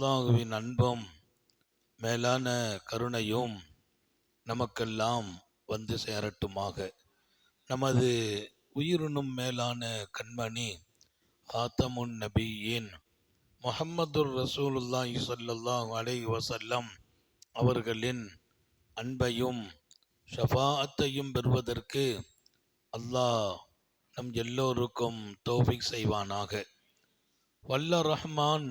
அல்லாஹுவின் அன்பும் மேலான கருணையும் நமக்கெல்லாம் வந்து சேரட்டுமாக. நமது உயிரினும் மேலான கண்மணி ஆத்தமுன் நபியின் முஹம்மதுர் ரசூலுல்லாஹி சொல்லல்லாஹ் அலை வசல்லம் அவர்களின் அன்பையும் ஷஃபாத்தையும் பெறுவதற்கு அல்லாஹ் நம் எல்லோருக்கும் தோஃபிக் செய்வானாக. வல்ல ரஹ்மான்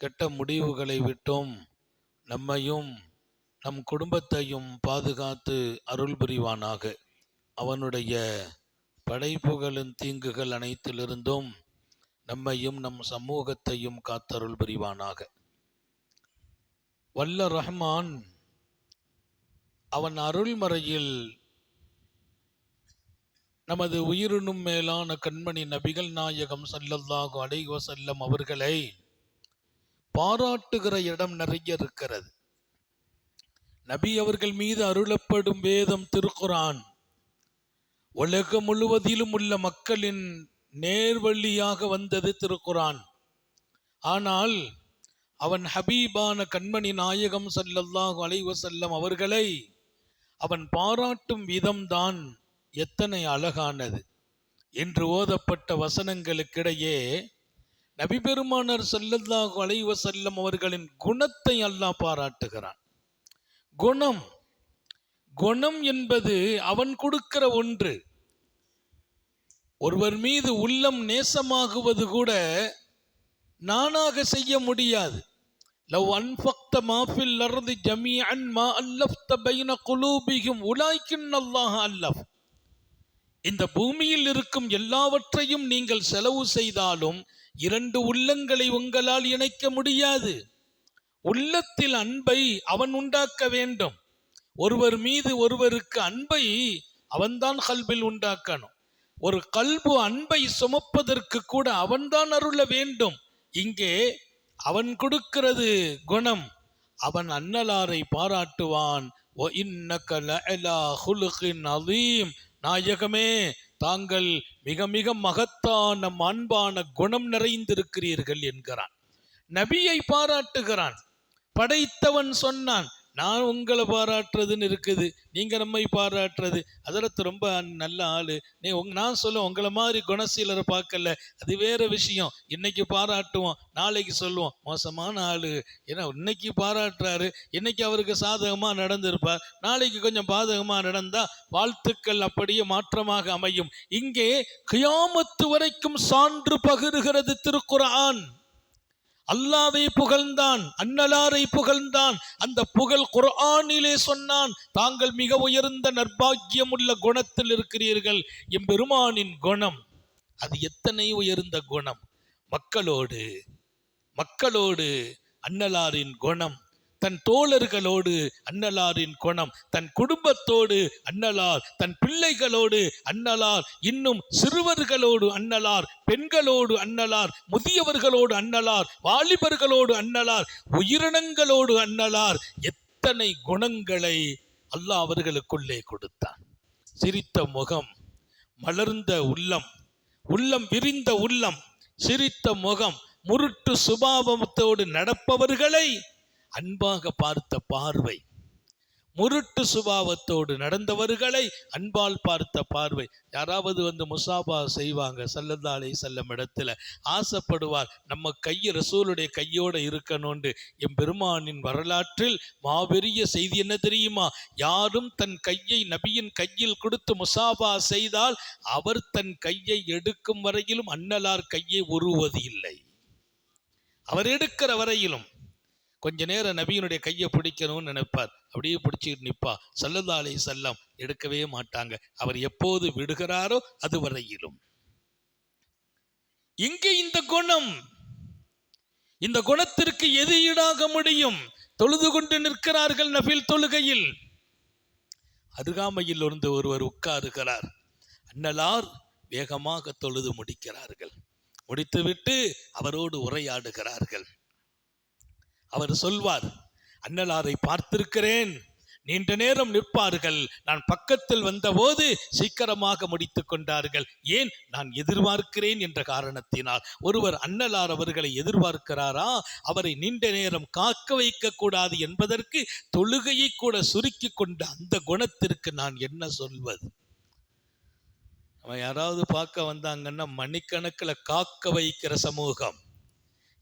கெட்ட முடிவுகளை விட்டும். நம்மையும் நம் குடும்பத்தையும் பாதுகாத்து அருள் புரிவானாக. அவனுடைய படைப்புகளின் தீங்குகள் அனைத்திலிருந்தும் நம்மையும் நம் சமூகத்தையும் காத்தருள் புரிவானாக. வல்ல ரஹ்மான் அவன் அருள்மறையில் நமது உயிரினும் மேலான கண்மணி நபிகள் நாயகம் சல்லல்லாஹு அலைவசல்லம் அவர்களை பாராட்டுகிற இடம் நிறைய இருக்கிறது. நபி அவர்கள் மீது அருளப்படும் வேதம் திருக்குரான் உலகம் முழுவதிலும் உள்ள மக்களின் நேர்வழியாக வந்தது திருக்குரான் ஆனால் அவன் ஹபீபான கண்மணி நாயகம் சல்லல்லாஹு அலைவசல்லம் அவர்களை அவன் பாராட்டும் விதம்தான் எத்தனை அழகானது. என்று ஓதப்பட்ட வசனங்களுக்கிடையே நபி பெருமானார் ஸல்லல்லாஹு அலைஹி அவர்களின் குணத்தை அல்லாஹ் பாராட்டுகிறான். குணம் குணம் என்பது அவன் கொடுக்கிற ஒன்று. ஒருவர் மீது உள்ளம் நேசமாகுவது கூட நானாக செய்ய முடியாது. லவ் அன்ஃபக்த மாஃபில் அர்தி ஜமீஅன் மா அல்லஃப்த பைன குலூபிகும் உலாய்க்கின் அல்லாஹ் அல்லஃப். இந்த பூமியில் இருக்கும் எல்லாவற்றையும் நீங்கள் செலவு செய்தாலும் இரண்டு உள்ளங்களை உங்களால் இணைக்க முடியாது. உள்ளத்தில் அன்பை அவன் உண்டாக்க வேண்டும். ஒருவர் மீது ஒருவருக்கு அன்பை அவன்தான் கல்பில் உண்டாக்கணும். ஒரு கல்பு அன்பை சுமப்பதற்கு கூட அவன்தான் அருள வேண்டும். இங்கே அவன் கொடுக்கிறது குணம். அவன் அன்னலாரை பாராட்டுவான். நாயகமே தாங்கள் மிக மிக மகத்தான அன்பான குணம் நிறைந்திருக்கிறீர்கள் என்கிறான். நபியை பாராட்டுகிறான். படைத்தவன் சொன்னான். நான் உங்களை பாராட்டுறதுன்னு இருக்குது நீங்கள் நம்மை பாராட்டுறது. அதற்கு ரொம்ப நல்ல ஆள். நீ உங் நான் சொல்ல உங்களை மாதிரி குணசீலரை பார்க்கல. அது வேற விஷயம். இன்னைக்கு பாராட்டுவோம் நாளைக்கு சொல்லுவோம். மோசமான ஆள். ஏன்னா இன்னைக்கு பாராட்டுறாரு. இன்னைக்கு அவருக்கு சாதகமாக நடந்திருப்பார். நாளைக்கு கொஞ்சம் பாதகமாக நடந்தால் வாழ்த்துக்கள் அப்படியே மாற்றமாக அமையும். இங்கே கியாமத்து வரைக்கும் சான்று பகிர்கிறது திருக்குறான் அல்லாவை புகழ்ந்தான் அன்னலாரை புகழ்ந்தான். அந்த புகழ் குர்ஆனிலே சொன்னான் தாங்கள் மிக உயர்ந்த நற்பாக்கியம் உள்ள குணத்தில் இருக்கிறீர்கள் எம்பெருமானின் குணம். அது எத்தனை உயர்ந்த குணம்? மக்களோடு மக்களோடு அன்னலாரின் குணம். தன் தோழர்களோடு அன்னலாரின் குணம் தன் குடும்பத்தோடு அன்னலார் தன் பிள்ளைகளோடு அன்னலார் இன்னும் சிறுவர்களோடு அன்னலார் பெண்களோடு அன்னலார் முதியவர்களோடு அன்னலார் வாலிபர்களோடு அன்னலார் உயிரினங்களோடு அன்னலார் எத்தனை குணங்களை அல்லாஹ் அவர்களுக்குள்ளே கொடுத்தான். சிரித்த முகம் மலர்ந்த உள்ளம் உள்ளம் விரிந்த உள்ளம் சிரித்த முகம் முருட்டு சுபாவத்தோடு நடப்பவர்களை அன்பாக பார்த்த பார்வை முருட்டு சுபாவத்தோடு நடந்தவர்களை அன்பால் பார்த்த பார்வை. யாராவது வந்து முசாபா செய்வாங்க சல்லல்லாலை செல்லும் இடத்துல ஆசைப்படுவார் நம்ம கையை ரசூலுடைய கையோடு இருக்கணும்னு. எம்பெருமானின் வரலாற்றில் மாபெரிய செய்தி என்ன தெரியுமா? யாரும் தன் கையை நபியின் கையில் கொடுத்து முசாபா செய்தால் அவர் தன் கையை எடுக்கும் வரையிலும் அன்னலார் கையை உருவது இல்லை அவர் எடுக்கிற வரையிலும் கொஞ்ச நேரம் நபியினுடைய கையை பிடிக்கணும்னு நினைப்பார். அப்படியே பிடிச்சிட்டு நிற்பா சல்லல்லா செல்லம் எடுக்கவே மாட்டாங்க. அவர் எப்போது விடுகிறாரோ அது வரையிலும் இங்கே இந்த குணம். இந்த குணத்திற்கு எது ஈடாக முடியும்? தொழுது கொண்டு நிற்கிறார்கள் நபில் தொழுகையில். அருகாமையில் இருந்து ஒருவர் உட்காருகிறார். அன்னலார் வேகமாக தொழுது முடிக்கிறார்கள். முடித்துவிட்டு அவரோடு உரையாடுகிறார்கள். அவர் சொல்வார் அன்னலாரை பார்த்திருக்கிறேன். நீண்ட நேரம் நிற்பார்கள். நான் பக்கத்தில் வந்தபோது சீக்கிரமாக முடித்து கொண்டார்கள். ஏன்? நான் எதிர்பார்க்கிறேன் என்ற காரணத்தினால். ஒருவர் அன்னலார் அவர்களை எதிர்பார்க்கிறாரா? அவரை நீண்ட நேரம் காக்க வைக்கக்கூடாது என்பதற்கு தொழுகையை கூட சுருக்கி கொண்ட அந்த குணத்திற்கு நான் என்ன சொல்வது? அவன் யாராவது பார்க்க வந்தாங்கன்னா மணிக்கணக்கில் காக்க வைக்கிற சமூகம்.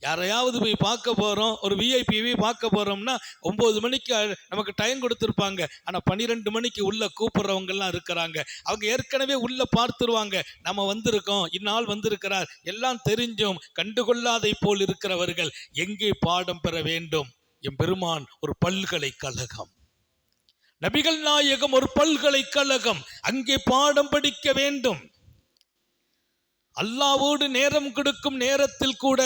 யாரையாவது போய் பார்க்க போகிறோம் ஒரு விஐபிவி பார்க்க போகிறோம்னா ஒம்பது மணிக்கு நமக்கு டைம் கொடுத்துருப்பாங்க. ஆனால் பன்னிரெண்டு மணிக்கு உள்ளே கூப்பிட்றவங்கெல்லாம் இருக்கிறாங்க. அவங்க ஏற்கனவே உள்ளே பார்த்துருவாங்க. நம்ம வந்திருக்கோம் இந்நாள் வந்திருக்கிறார். எல்லாம் தெரிஞ்சும் கண்டுகொள்ளாதை போல் இருக்கிறவர்கள் எங்கே பாடம் பெற வேண்டும்? என் பெருமான் ஒரு பல்கலைக்கழகம் நபிகள் நாயகம் ஒரு பல்கலைக்கழகம் அங்கே பாடம் படிக்க வேண்டும். அல்லாவோடு நேரம் கொடுக்கும் நேரத்தில் கூட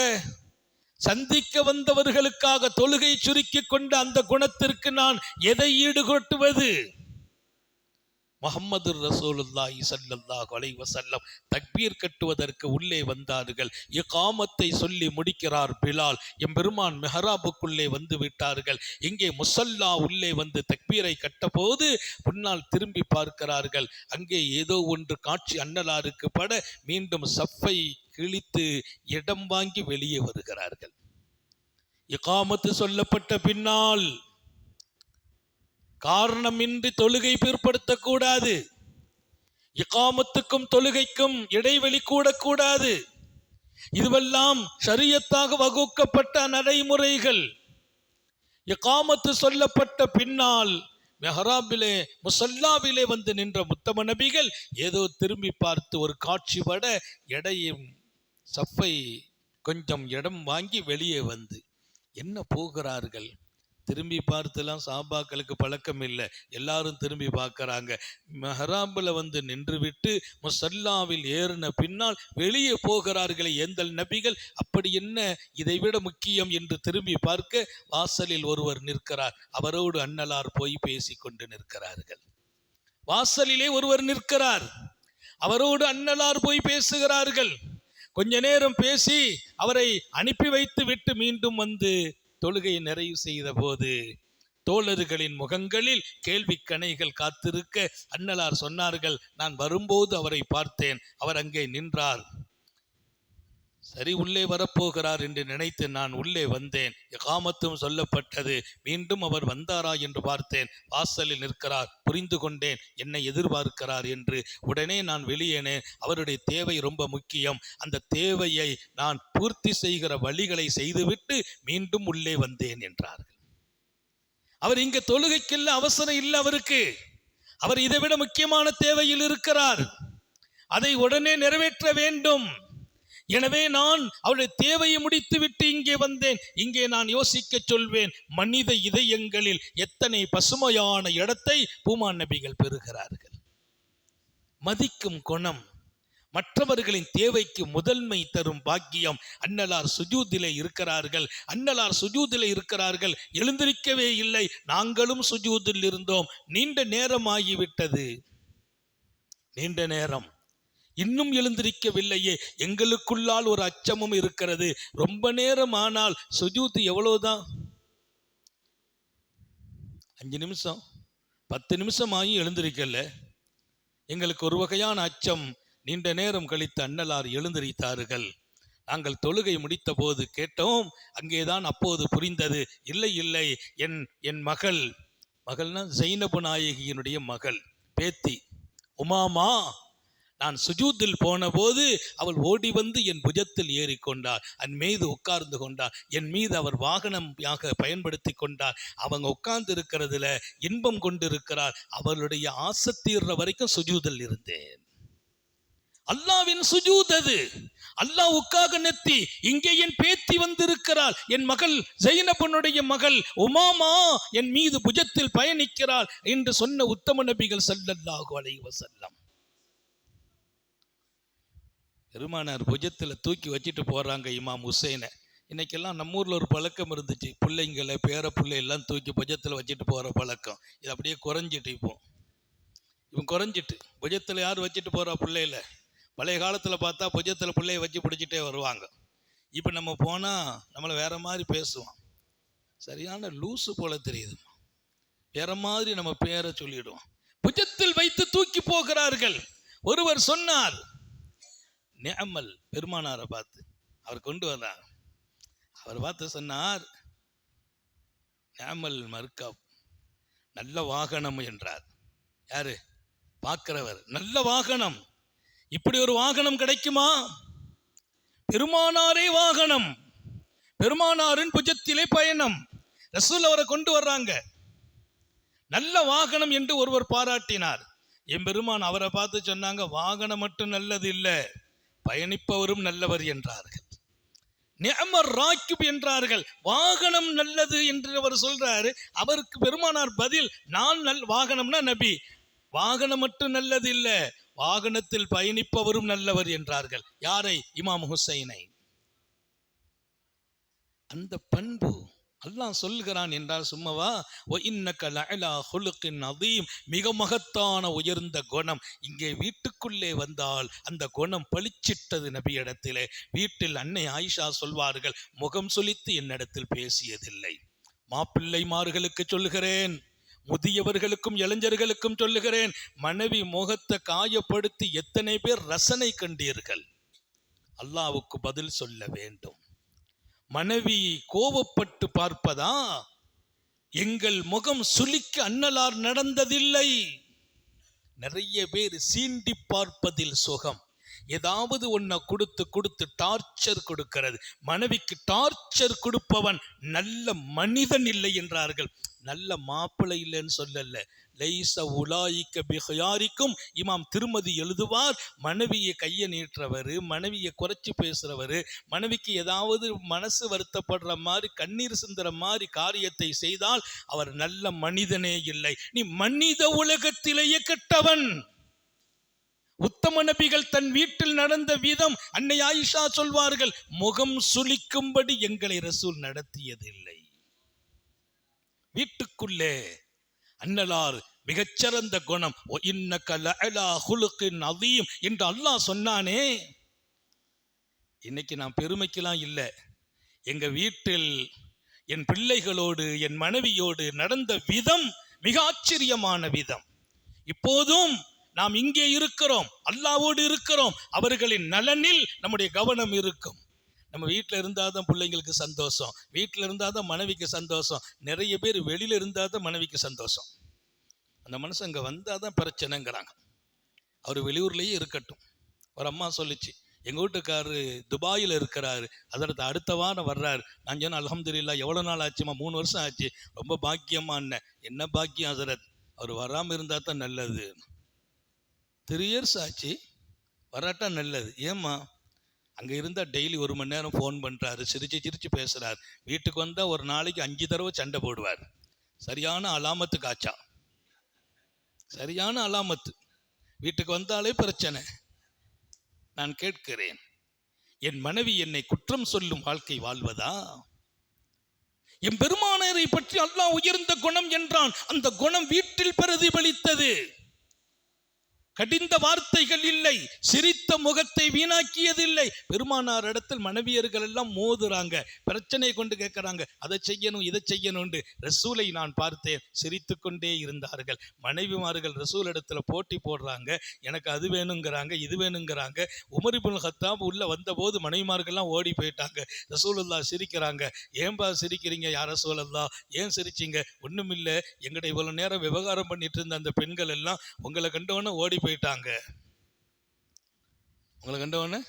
சந்திக்க வந்தவர்களுக்காக தொழுகை சுருக்கிக் கொண்ட அந்த குணத்திற்கு நான் எதை ஈடுகொட்டுவது? முகம்மது ரசூலுல்லாஹி ஸல்லல்லாஹு அலைஹி வஸல்லம் தக்பீர் கட்டுவதற்கு உள்ளே வந்தார்கள். இகாமத்தை சொல்லி முடிக்கிறார் பிலால். எம்பெருமான் மெஹராபுக்குள்ளே வந்து விட்டார்கள். இங்கே முசல்லா உள்ளே வந்து தக்பீரை கட்டபோது முன்னால் திரும்பி பார்க்கிறார்கள். அங்கே ஏதோ ஒன்று காட்சி அன்னலாருக்கு பட மீண்டும் சஃப்பை கிழித்து இடம் வாங்கி வெளியே வருகிறார்கள். இகாமத்து சொல்லப்பட்ட பின்னால் காரணமின்றி தொழுகை பிற்படுத்தக்கூடாது. இகாமத்துக்கும் தொழுகைக்கும் இடைவெளி கூடக்கூடாது. இதுவெல்லாம் சரியத்தாக வகுக்கப்பட்ட நடைமுறைகள். இகாமத்து சொல்லப்பட்ட பின்னால் மெஹராபிலே முசல்லாவிலே வந்து நின்ற முத்தம நபிகள் ஏதோ திரும்பி பார்த்து ஒரு காட்சி பட எடையும் சஃப்பை கொஞ்சம் இடம் வாங்கி வெளியே வந்து என்ன போகிறார்கள்? திரும்பி பார்த்துலாம் சாபாக்களுக்கு பழக்கம் இல்லை. எல்லாரும் திரும்பி பார்க்குறாங்க. மெஹராம்பில் வந்து நின்றுவிட்டு முசல்லாவில் ஏறின பின்னால் வெளியே போகிறார்களே எந்தல் நபிகள்? அப்படி என்ன? இதைவிட முக்கியம் என்று திரும்பி பார்க்க வாசலில் ஒருவர் நிற்கிறார். அவரோடு அன்னலார் போய் பேசி கொண்டு நிற்கிறார்கள். வாசலிலே ஒருவர் நிற்கிறார். அவரோடு அண்ணலார் போய் பேசுகிறார்கள். கொஞ்ச நேரம் பேசி அவரை அனுப்பி வைத்து விட்டு மீண்டும் வந்து தொழுகையை நிறைவு செய்த போது தோழர்களின் முகங்களில் கேள்வி கணைகள் காத்திருக்க அன்னலார் சொன்னார்கள் நான் வரும்போது அவரை பார்த்தேன் அவர் அங்கே நின்றார். சரி உள்ளே வரப்போகிறார் என்று நினைத்து நான் உள்ளே வந்தேன். எகாமத்தும் சொல்லப்பட்டது. மீண்டும் அவர் வந்தாரா என்று பார்த்தேன். வாசலில் நிற்கிறார். புரிந்து கொண்டேன். என்னை எதிர்பார்க்கிறார் என்று. உடனே நான் வெளியேனேன் அவருடைய தேவை ரொம்ப முக்கியம். அந்த தேவையை நான் பூர்த்தி செய்கிற வழிகளை செய்துவிட்டு மீண்டும் உள்ளே வந்தேன் என்றார்கள். அவர் இங்க தொழுகைக்கில்ல அவசரம் இல்லை அவருக்கு. அவர் இதைவிட முக்கியமான தேவையில் இருக்கிறார். அதை உடனே நிறைவேற்ற வேண்டும். எனவே நான் அவருடைய தேவையை முடித்துவிட்டு இங்கே வந்தேன். இங்கே நான் யோசிக்க சொல்வேன் மனித இதயங்களில் எத்தனை பசுமையான இடத்தை பூமான் நபிகள் பெறுகிறார்கள்? மதிக்கும் குணம் மற்றவர்களின் தேவைக்கு முதன்மை தரும் பாக்கியம் அன்னலார் சுஜூதிலே இருக்கிறார்கள். அன்னலார் சுஜூதிலே இருக்கிறார்கள் எழுந்திருக்கவே இல்லை. நாங்களும் சுஜூதில் இருந்தோம். நீண்ட நேரம் ஆகிவிட்டது நீண்ட நேரம். இன்னும் எழுந்திருக்கவில்லையே. எங்களுக்குள்ளால் ஒரு அச்சமும் இருக்கிறது. ரொம்ப நேரம் ஆனால் சுஜூத் எவ்வளவுதான்? அஞ்சு நிமிஷம். பத்து நிமிஷம் ஆகியும் எழுந்திருக்கல. எங்களுக்கு ஒரு வகையான அச்சம். நீண்ட நேரம் கழித்து அண்ணலார் எழுந்திருத்தார்கள். நாங்கள் தொழுகை முடித்த போது கேட்டோம் அங்கேதான் அப்போது புரிந்தது. இல்லை இல்லை. என் என் மகள். மகள்னா ஜெயினபு நாயகியினுடைய மகள். பேத்தி. உமாமா நான் சுஜூத்தில் போனபோது அவள் ஓடி வந்து என் புஜத்தில் ஏறிக்கொண்டார் என் மீது உட்கார்ந்து கொண்டார் என் மீது அவர் வாகனமாக பயன்படுத்தி கொண்டார் அவங்க உட்கார்ந்து இருக்கிறதுல இன்பம் கொண்டிருக்கிறார். அவளுடைய ஆசை தீர்ற வரைக்கும் சுஜூதில் இருந்தேன். அல்லாவின் சுஜூத் அது. அல்லாவுக்காக நெத்தி இங்கே என் பேத்தி வந்திருக்கிறாள். என் மகள் ஜெயினபனுடைய மகள் உமாமா என் மீது புஜத்தில் பயணிக்கிறாள் என்று சொன்ன உத்தம நபிகள் ஸல்லல்லாஹு அலைஹி செல்லம் பெருமானார் புஜத்தில் தூக்கி வச்சுட்டு போகிறாங்க இமாம் ஹுசைனை. இன்னைக்கெல்லாம் நம்ம ஊரில் ஒரு பழக்கம் இருந்துச்சு. பிள்ளைங்களை பேர பிள்ளை எல்லாம் தூக்கி புஜத்தில் வச்சுட்டு போகிற பழக்கம். இது அப்படியே குறைஞ்சிட்டு இப்போ. இவன் குறைஞ்சிட்டு. புஜத்தில் யார் வச்சுட்டு போகிறா பிள்ளையில? பழைய காலத்தில் பார்த்தா புஜத்தில் பிள்ளைய வச்சு பிடிச்சிட்டே வருவாங்க. இப்போ நம்ம போனால் நம்மளை வேறு மாதிரி பேசுவான். சரியான லூசு போல தெரியுதுமா வேற மாதிரி நம்ம பேரை சொல்லிடுவோம் புஜத்தில் வைத்து தூக்கி போகிறார்கள். ஒருவர் சொன்னார் நேமல் பெருமானாரை பார்த்து அவர் கொண்டு வந்தார் அவர் பார்த்து சொன்னார் நேமல் மர்கப் நல்ல வாகனம் என்றார். யாரு? பார்க்கிறவர். நல்ல வாகனம். இப்படி ஒரு வாகனம் கிடைக்குமா? பெருமானாரே வாகனம். பெருமானாரின் புஜத்திலே பயணம். ரசூல் அவரை கொண்டு வர்றாங்க. நல்ல வாகனம் என்று ஒருவர் பாராட்டினார். என் பெருமான் அவரை பார்த்து சொன்னாங்க வாகனம் மட்டும் நல்லது இல்லை. பயணிப்பவரும் நல்லவர் என்றார்கள். நியமர் ராக்கிப் என்றார்கள். வாகனம் நல்லது என்று அவர் சொல்றாரு. அவருக்கு பெருமானார் பதில் நான் நல் வாகனம்னா நபி. வாகனம் மட்டும் நல்லது இல்லை வாகனத்தில் பயணிப்பவரும் நல்லவர் என்றார்கள். யாரை? இமாம் ஹுசைனை. அந்த பண்பு அல்லாஹ் சொல்கிறான் என்றால் சும்மாவா? ஓ இன்னக லஅலா ஹுலுகின் அதீம் மிக மகத்தான உயர்ந்த குணம் இங்கே வீட்டுக்குள்ளே வந்தால் அந்த குணம் பளிச்சிட்டது நபியிடத்திலே. வீட்டில் அன்னை ஆயிஷா சொல்வார்கள் முகம் சொலித்து என்னிடத்தில் பேசியதில்லை. மாப்பிள்ளைமார்களுக்கு சொல்லுகிறேன் முதியவர்களுக்கும் இளைஞர்களுக்கும் சொல்லுகிறேன் மனைவி முகத்தை காயப்படுத்தி எத்தனை பேர் ரசனை கண்டீர்கள்? அல்லாவுக்கு பதில் சொல்ல வேண்டும். மனைவி கோபப்பட்டு பார்ப்பதா? எங்கள் முகம் சுளிக்க அன்னலார் நடந்ததில்லை. நிறைய பேர் சீண்டி பார்ப்பதில் சுகம். ஏதாவது ஒன்றை கொடுத்து கொடுத்து டார்ச்சர் கொடுக்கிறது. மனைவிக்கு டார்ச்சர் கொடுப்பவன் நல்ல மனிதன் இல்லை என்றார்கள். நல்ல மாப்பிள்ளை இல்லைன்னு சொல்லல. லைச உலாயிக்க பிஹயாரிக்கும் இமாம் திருமதி எழுதுவார் மனைவியை கையை நீட்டுறவர் மனைவியை குறைச்சி பேசுகிறவர் மனைவிக்கு ஏதாவது மனசு வருத்தப்படுற மாதிரி கண்ணீர் சிந்துற மாதிரி காரியத்தை செய்தால் அவர் நல்ல மனிதனே இல்லை. நீ மனித உலகத்திலேயே கெட்டவன். உத்தம நபிகள் தன் வீட்டில் நடந்த விதம் அன்னை ஆயிஷா சொல்வார்கள் முகம் சுளிக்கும்படி எங்களை ரசூல் நடத்தியதில்லை. வீட்டுக்குள்ளே அன்னலார் மிகச்சிறந்த குணம் "ஒ ஹுலுகின் என்று அல்லாஹ் சொன்னானே. இன்னைக்கு நான் பெருமைக்கெல்லாம் இல்லை. எங்க வீட்டில் என் பிள்ளைகளோடு என் மனைவியோடு நடந்த விதம் மிக ஆச்சரியமான விதம். இப்போதும் நாம் இங்கே இருக்கிறோம் அல்லாவோடு இருக்கிறோம் அவர்களின் நலனில் நம்முடைய கவனம் இருக்கும். நம்ம வீட்டில் இருந்தால் தான் பிள்ளைங்களுக்கு சந்தோஷம் வீட்டில் இருந்தால் தான் மனைவிக்கு சந்தோஷம் நிறைய பேர் வெளியில் இருந்தால் தான் மனைவிக்கு சந்தோஷம். அந்த மனுஷன் இங்கே வந்தால் தான் பிரச்சனைங்கிறாங்க. அவர் வெளியூர்லேயே இருக்கட்டும். ஒரு அம்மா சொல்லிச்சு எங்கள் வீட்டுக்காரரு துபாயில் இருக்கிறாரு அதற்கு அடுத்த வாரம் வர்றாரு. நான் சொன்னேன் அலமதுல்லா எவ்வளோ நாள் ஆச்சுமா? மூணு வருஷம் ஆச்சு. ரொம்ப பாக்கியமா என்ன என்ன பாக்கியம் ஹசரத்? அவர் வராமல் இருந்தால் தான் நல்லது த்ரீ இயர்ஸ் ஆச்சு. வராட்டா நல்லது. ஏம்மா? அங்கே இருந்தால் டெய்லி ஒரு மணி நேரம் ஃபோன் பண்ணுறாரு சிரிச்சு சிரித்து பேசுகிறார் வீட்டுக்கு வந்தால் ஒரு நாளைக்கு அஞ்சு தடவை சண்டை போடுவார். சரியான அலாமத்து காய்ச்சா சரியான அலாமத்து. வீட்டுக்கு வந்தாலே பிரச்சனை. நான் கேட்கிறேன் என் மனைவி என்னை குற்றம் சொல்லும் வாழ்க்கை வாழ்வதா? என் பெருமானரை பற்றி அல்லாஹ் உயர்ந்த குணம் என்றான். அந்த குணம் வீட்டில் பிரதிபலித்தது. கடிந்த வார்த்தைகள் இல்லை சிரித்த முகத்தை வீணாக்கியதில்லை. பெருமானார் இடத்தில் மனைவியர்கள் எல்லாம் மோதுறாங்க பிரச்சனை கொண்டு கேட்கறாங்க அதை செய்யணும் இதை செய்யணும்னு. ரசூலை நான் பார்த்தேன் சிரித்து கொண்டே இருந்தார்கள். மனைவிமார்கள் ரசூல் இடத்துல போட்டி போடுறாங்க எனக்கு அது வேணுங்கிறாங்க இது வேணுங்கிறாங்க. உமரிபுல் ஹத்தாப் உள்ள வந்தபோது மனைவிமார்கள்லாம் ஓடி போயிட்டாங்க. ரசூலுல்லா சிரிக்கிறாங்க ஏன்பா சிரிக்கிறீங்க யார் ரசூலல்லா ஏன் சிரிச்சீங்க? இல்லை எங்கட இவ்வளோ நேரம் விவகாரம் பண்ணிட்டு இருந்த அந்த பெண்கள் எல்லாம் உங்களை கண்டவொன்னே ஓடி போயிட்டாங்க. உங்களை கண்டவொன்னே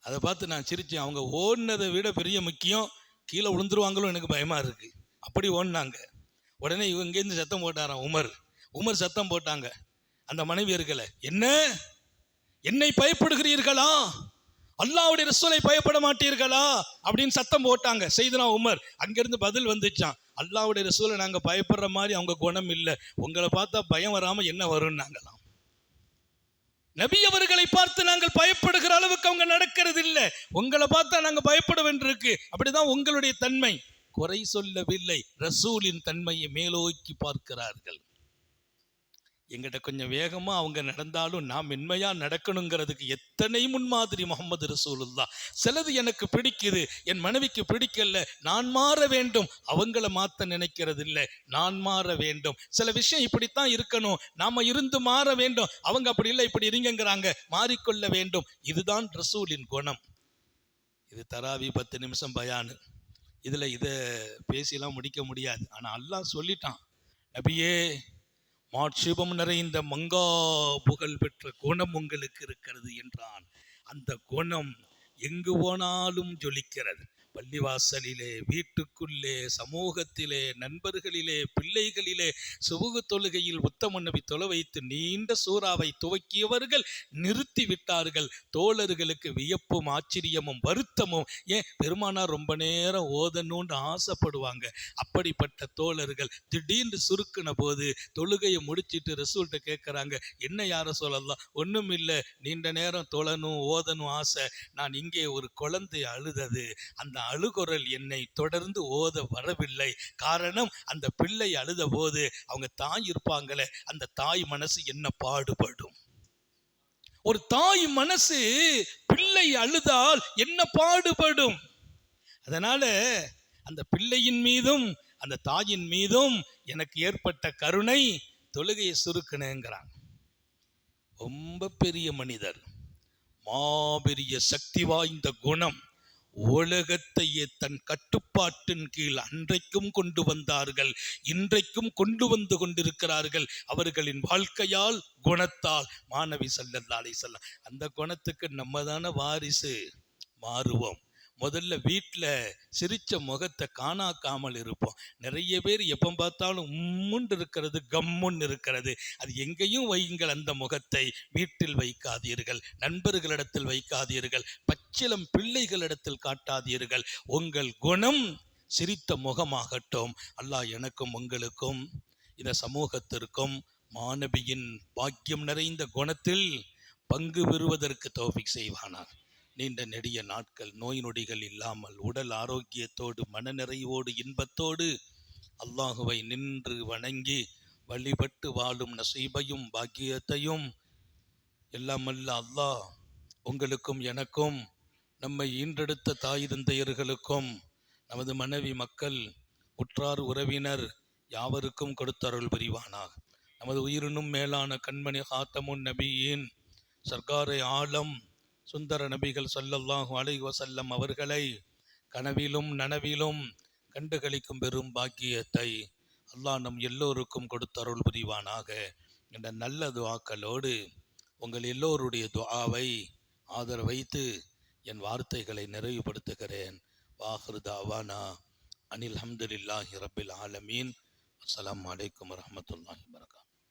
அதை பார்த்து நான் சிரித்தேன் அவங்க ஓடினதை விட பெரிய முக்கியம் கீழே விழுந்துருவாங்களோ எனக்கு பயமா இருக்கு. அப்படி ஓடினாங்க. உடனே இவங்க இங்கேருந்து சத்தம் போட்டாராம் உமர். உமர் சத்தம் போட்டாங்க. அந்த மனைவியர்களை என்ன? என்னை பயப்படுகிறீர்களா? அல்லாவுடைய ரசூலை பயப்பட மாட்டீர்களா? அப்படின்னு சத்தம் போட்டாங்க. செய்தனா உமர். அங்கிருந்து பதில் வந்துச்சான் அல்லாவுடைய ரசூலை நாங்க பயப்படுற மாதிரி அவங்க குணம் இல்லை. உங்களை பார்த்தா பயம் வராம என்ன வரும்னாங்களாம். நபி அவர்களை பார்த்து நாங்கள் பயப்படுகிற அளவுக்கு அவங்க நடக்கிறது இல்லை உங்களை பார்த்தா நாங்கள் பயப்பட வேண்டியிருக்கு அப்படிதான் உங்களுடைய தன்மை. குறை சொல்லவில்லை. ரசூலின் தன்மையை மேலோக்கி பார்க்கிறார்கள். எங்கிட்ட கொஞ்சம் வேகமாக அவங்க நடந்தாலும் நான் மென்மையாக நடக்கணுங்கிறதுக்கு எத்தனை முன்மாதிரி முகமது ரசூலுல்லா. சிலது எனக்கு பிடிக்குது என் மனைவிக்கு பிடிக்கல நான் மாற வேண்டும் அவங்கள மாற்ற நினைக்கிறது இல்லை நான் மாற வேண்டும். சில விஷயம் இப்படித்தான் இருக்கணும் நாம் இருந்து மாற வேண்டும் அவங்க அப்படி இல்லை இப்படி இருங்கங்கிறாங்க மாறிக்கொள்ள வேண்டும். இதுதான் ரசூலின் குணம். இது தராவி பத்து நிமிஷம் பயானு. இதில் இதை பேசிலாம் முடிக்க முடியாது. ஆனால் அல்லாஹ் சொல்லிட்டான் அப்படியே மாட்சிபம் நிறைந்த மங்கா புகழ் பெற்ற குணம் உங்களுக்கு இருக்கிறது என்றான். அந்த குணம் எங்கு போனாலும் ஜொலிக்கிறது. பள்ளிவாசலிலே வீட்டுக்குள்ளே சமூகத்திலே நண்பர்களிலே பிள்ளைகளிலே சுபுகு தொழுகையில் உத்தம நபி தொலை வைத்து நீண்ட சூறாவை துவக்கியவர்கள் நிறுத்தி விட்டார்கள். தோழர்களுக்கு வியப்பும் ஆச்சரியமும் வருத்தமும் ஏன் பெருமானார் ரொம்ப நேரம் ஓதணும்னு ஆசைப்படுவாங்க. அப்படிப்பட்ட தோழர்கள் திடீர்னு சுருக்கின போது தொழுகையை முடிச்சிட்டு ரசூல்கிட்ட கேட்குறாங்க என்ன யாரை சொல்லலாம்? ஒன்றும் இல்லை. நீண்ட நேரம் தொழணும் ஓதணும் ஆசை. நான் இங்கே ஒரு குழந்தை அழுதது. அந்த அழுகுரல் என்னை தொடர்ந்து ஓத வரவில்லை. காரணம் அந்த பிள்ளை அழுத போது அவங்க தாய் இருப்பாங்களே அந்த தாய் மனசு என்ன பாடுபடும்? ஒரு தாய் மனசு பிள்ளை அழுதால் என்ன பாடுபடும்? அதனால அந்த பிள்ளையின் மீதும் அந்த தாயின் மீதும் எனக்கு ஏற்பட்ட கருணை தொழுகையை சுருக்கணுங்கிறான் ரொம்ப பெரிய மனிதர் மாபெரிய சக்தி வாய்ந்த குணம். உலகத்தையே தன் கட்டுப்பாட்டின் கீழ் அன்றைக்கும் கொண்டு வந்தார்கள் இன்றைக்கும் கொண்டு வந்து கொண்டிருக்கிறார்கள். அவர்களின் வாழ்க்கையால் குணத்தால் மாணவி சல்லல்லாலை செல்ல அந்த குணத்துக்கு நம்ம தானே வாரிசு. மாறுவோம். முதல்ல வீட்டில் சிரித்த முகத்தை காணாக்காமல் இருப்போம். நிறைய பேர் எப்போ பார்த்தாலும் உம்முன்னு இருக்கிறது கம்முன்னு இருக்கிறது. அது எங்கேயும் வையுங்கள் அந்த முகத்தை. வீட்டில் வைக்காதீர்கள் நண்பர்களிடத்தில் வைக்காதீர்கள் பச்சிலம் பிள்ளைகளிடத்தில் காட்டாதீர்கள். உங்கள் குணம் சிரித்த முகமாகட்டும். அல்லாஹ் எனக்கும் உங்களுக்கும் இந்த சமூகத்திற்கும் மாணவியின் பாக்கியம் நிறைந்த குணத்தில் பங்கு பெறுவதற்கு தோஃபிக் செய்வானார் நீண்ட நெடிய நாட்கள் நோய் நொடிகள் இல்லாமல் உடல் ஆரோக்கியத்தோடு மனநிறைவோடு இன்பத்தோடு அல்லாஹுவை நின்று வணங்கி வழிபட்டு வாழும் நசீபையும் பாக்கியத்தையும் எல்லாமல்ல அல்லாஹ் உங்களுக்கும் எனக்கும் நம்மை ஈன்றெடுத்த தாய் தந்தையர்களுக்கும் நமது மனைவி மக்கள் உற்றார் உறவினர் யாவருக்கும் கொடுத்தருள் புரிவானாக. நமது உயிரினும் மேலான கண்மணி ஹாத்தமுன் நபியின் சர்க்காரை ஆலம் சுந்தர நபிகள் சொல்லல்லாஹு அலைஹி வசல்லம் அவர்களை கனவிலும் நனவிலும் கண்டுகளிக்கும் பெரும் பாக்கியத்தை அல்லாஹ் நம் எல்லோருக்கும் கொடுத்தருள் புரிவானாக. என்ற நல்ல துவாக்களோடு உங்கள் எல்லோருடைய துவாவை ஆதரவைத்து என் வார்த்தைகளை நிறைவுபடுத்துகிறேன். வாஹ்ருதாவானா அனில் ஹம்துலில்லாஹி ரபில் ஆலமீன். அஸ்லாம் வலைக்கம் வரமத்துல்லாஹி வபரகாத்துஹு